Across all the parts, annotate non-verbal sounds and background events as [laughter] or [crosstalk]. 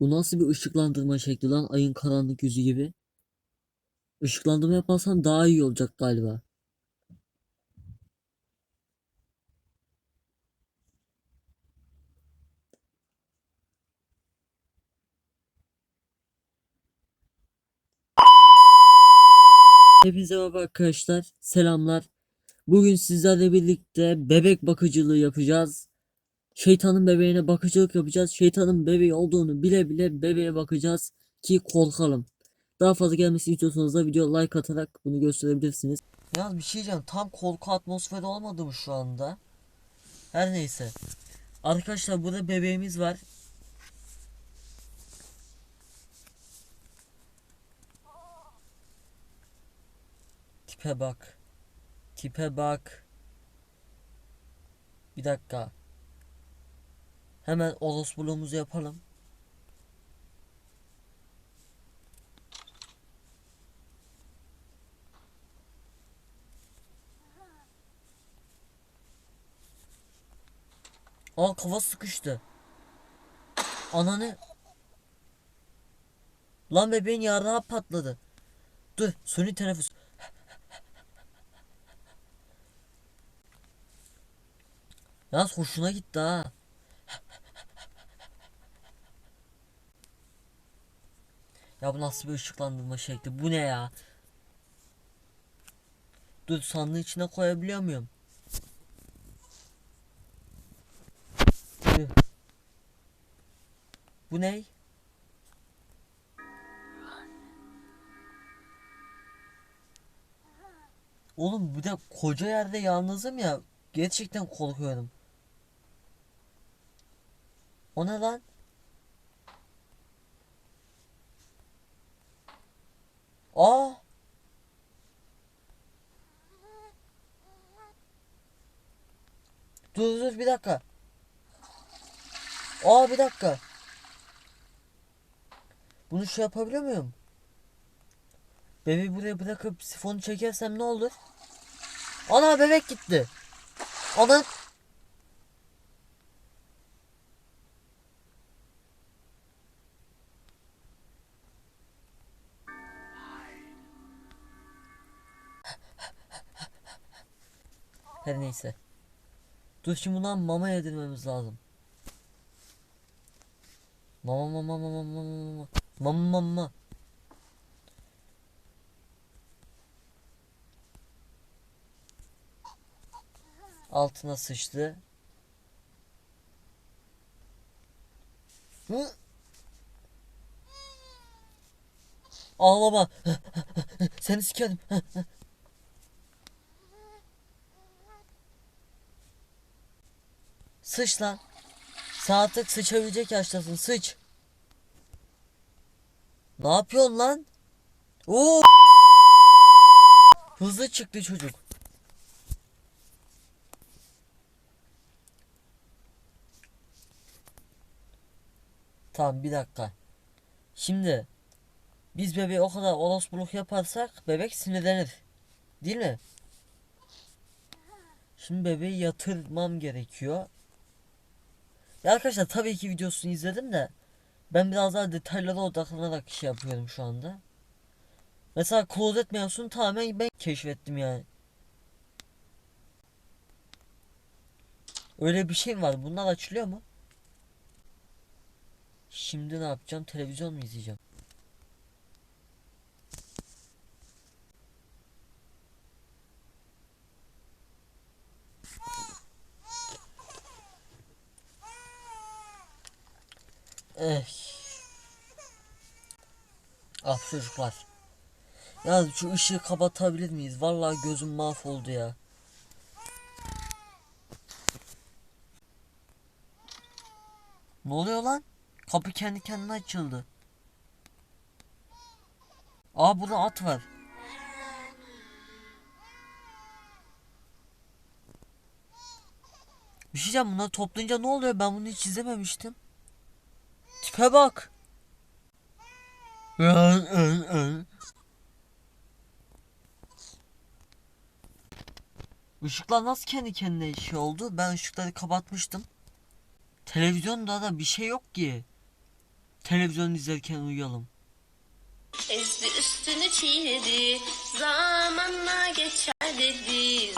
Bu nasıl bir ışıklandırma şekli lan ayın karanlık yüzü gibi? Işıklandırma yaparsan daha iyi olacak galiba. Hepinize merhaba arkadaşlar. Selamlar. Bugün sizlerle birlikte bebek bakıcılığı yapacağız. Şeytanın bebeğine bakıcılık yapacağız. Şeytanın bebeği olduğunu bile bile bebeğe bakacağız ki korkalım. Daha fazla gelmesini istiyorsanız da video like atarak bunu gösterebilirsiniz. Yalnız bir şey diyeceğim. Tam korku atmosferi olmadı mı şu anda? Her neyse. Arkadaşlar burada bebeğimiz var. Tipe bak. Tipe bak. Bir dakika. Hemen orospuluğumuzu yapalım. Aa kafa sıkıştı. Ananı. Lan bebeğin yarrağı patladı. Dur suni teneffüs. Yalnız hoşuna gitti ha. Ya bu nasıl bir ışıklandırma şekli? Bu ne ya? Dur sandığı içine koyabiliyor muyum? Bu ne? Oğlum bir de koca yerde yalnızım ya. Gerçekten korkuyorum. O ne lan? Aa! Dur dur bir dakika. Aa bir dakika. Bunu şey yapabiliyor muyum? Bebeği buraya bırakıp sifonu çekersem ne olur? Ana bebek gitti. Ana Her neyse. Dur şimdi buna mama yedirmemiz lazım. Mama mama mama mama mama mama mama. Altına sıçtı. Hı? Ağlama. [laughs] Seni sikerim. [laughs] Sıç lan. Saatlik sıçabilecek yaştasın. Sıç. Ne yapıyorsun lan? Oo! Hızlı çıktı çocuk. Tamam bir dakika. Şimdi biz bebeği o kadar orospuluk yaparsak bebek sinirlenir. Değil mi? Şimdi bebeği yatırmam gerekiyor. Ya arkadaşlar tabii ki videosunu izledim de ben biraz daha detaylara odaklanarak şey yapıyorum şu anda. Mesela klozet mevzusunu tamamen ben keşfettim yani. Öyle bir şey var? Bunlar açılıyor mu? Şimdi ne yapacağım? Televizyon mu izleyeceğim? Eh. Ah çocuklar. Ya şu ışığı kapatabilir miyiz? Vallahi gözüm mahvoldu ya. Ne oluyor lan? Kapı kendi kendine açıldı. Aa burada at var. Bir şey diyeceğim bunları toplayınca ne oluyor? Ben bunu hiç izlememiştim. Tipe bak. Işıklar nasıl kendi kendine şey oldu? Ben ışıkları kapatmıştım. Televizyonda da bir şey yok ki. televizyon izlerken uyuyalım. Ezdi üstünü çiğnedi Zamanla geçer dedi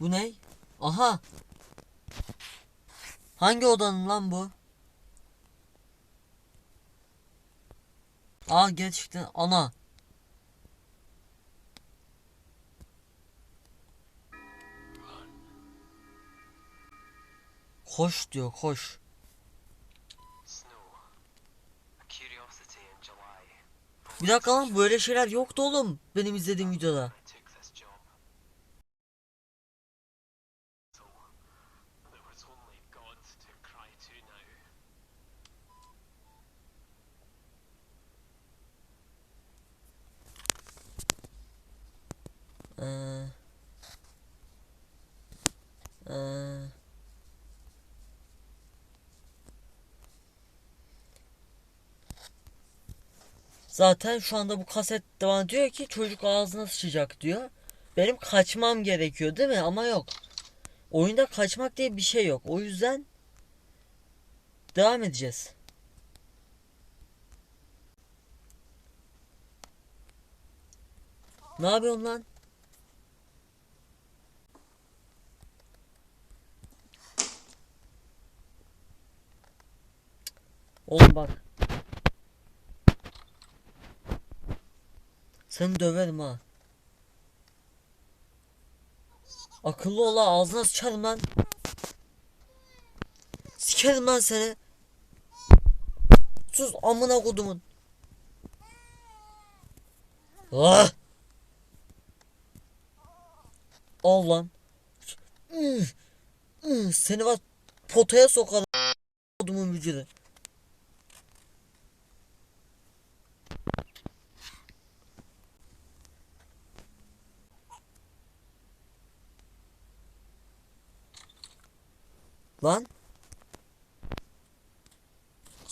Bu ne? Aha. Hangi odanın lan bu? Aa gerçekten ana. Koş diyor koş. Bir dakika lan böyle şeyler yoktu oğlum benim izlediğim videoda. Zaten şu anda bu kaset bana diyor ki çocuk ağzına sıçacak diyor. Benim kaçmam gerekiyor değil mi? Ama yok. Oyunda kaçmak diye bir şey yok. O yüzden devam edeceğiz. Ne yapıyorsun lan? Oğlum bak. Seni döverim ha. Akıllı ol ha ağzına sıçarım lan. Sikerim lan seni. Sus amına kodumun. Ah! Al lan. Seni var potaya sokarım. Kodumun vücudu. Lan.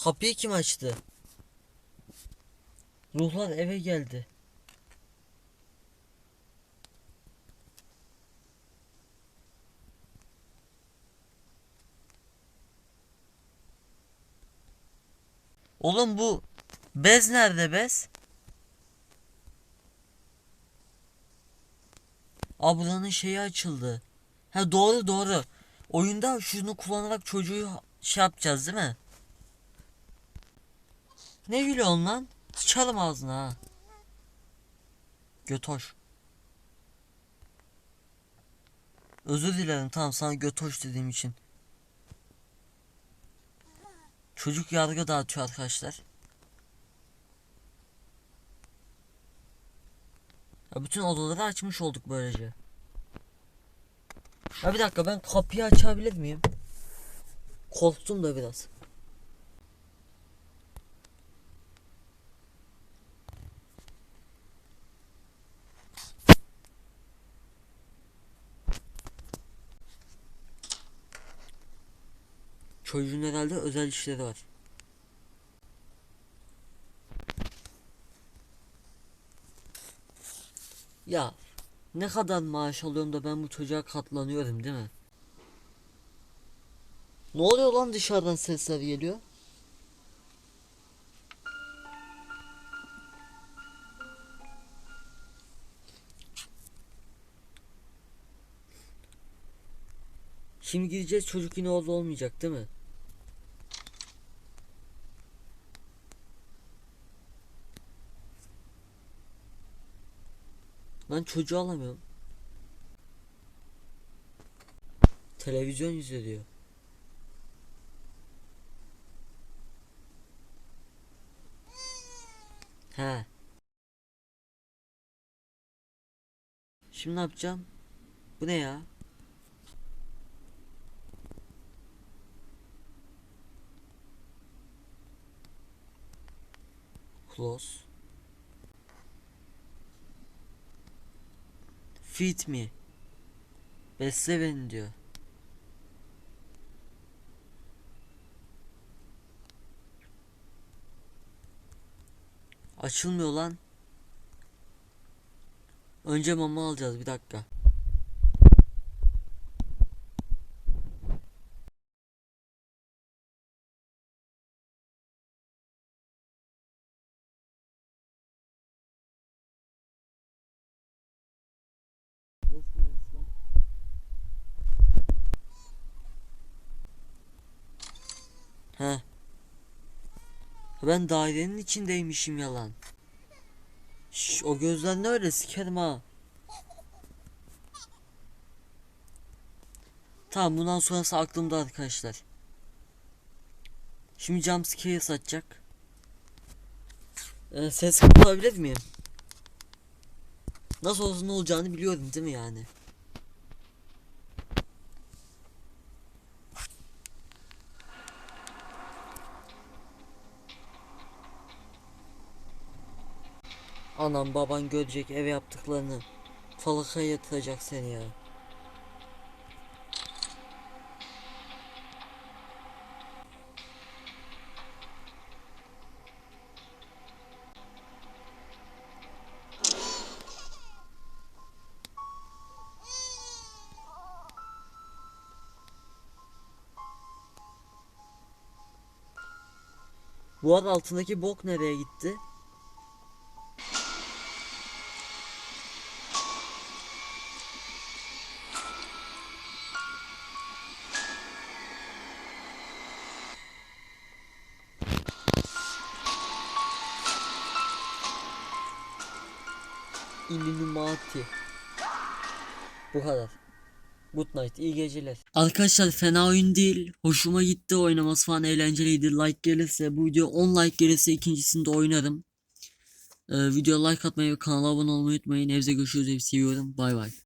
Kapıyı kim açtı? Ruhlar eve geldi. Oğlum bu bez nerede bez? Ablanın şeyi açıldı. Ha doğru doğru. Oyunda şunu kullanarak çocuğu şey yapacağız değil mi? Ne gülüyorsun lan? Sıçarım ağzına ha. Götoş. Özür dilerim tamam sana götoş dediğim için. Çocuk yargı dağıtıyor arkadaşlar. Ya bütün odaları açmış olduk böylece. Ya bir dakika ben kapıyı açabilir miyim? Korktum da biraz. Çocuğun herhalde özel işleri var. Ya ne kadar maaş alıyorum da ben bu çocuğa katlanıyorum değil mi? Ne oluyor lan dışarıdan sesler geliyor? Şimdi gideceğiz çocuk yine orada olmayacak değil mi? Lan çocuğu alamıyorum. Televizyon izliyor. He. Şimdi ne yapacağım? Bu ne ya? Close. Feed me. Besle beni diyor. Açılmıyor lan. Önce mama alacağız bir dakika. Ben dairenin içindeymişim yalan. Şş, o gözler ne öyle sikerim ha. Tamam bundan sonrası aklımda arkadaşlar. Şimdi jumpscare satacak. Ee, ses kapatabilir miyim? Nasıl olsa ne olacağını biliyorum değil mi yani? Anam baban görecek eve yaptıklarını. Falakaya yatıracak seni ya. Bu arada altındaki bok nereye gitti? Illuminati. Bu kadar. Good night. iyi geceler. Arkadaşlar fena oyun değil. Hoşuma gitti. Oynaması falan eğlenceliydi. Like gelirse bu video 10 like gelirse ikincisinde oynarım. Ee, video like atmayı ve kanala abone olmayı unutmayın. Evde görüşürüz. Evi seviyorum. Bay bay.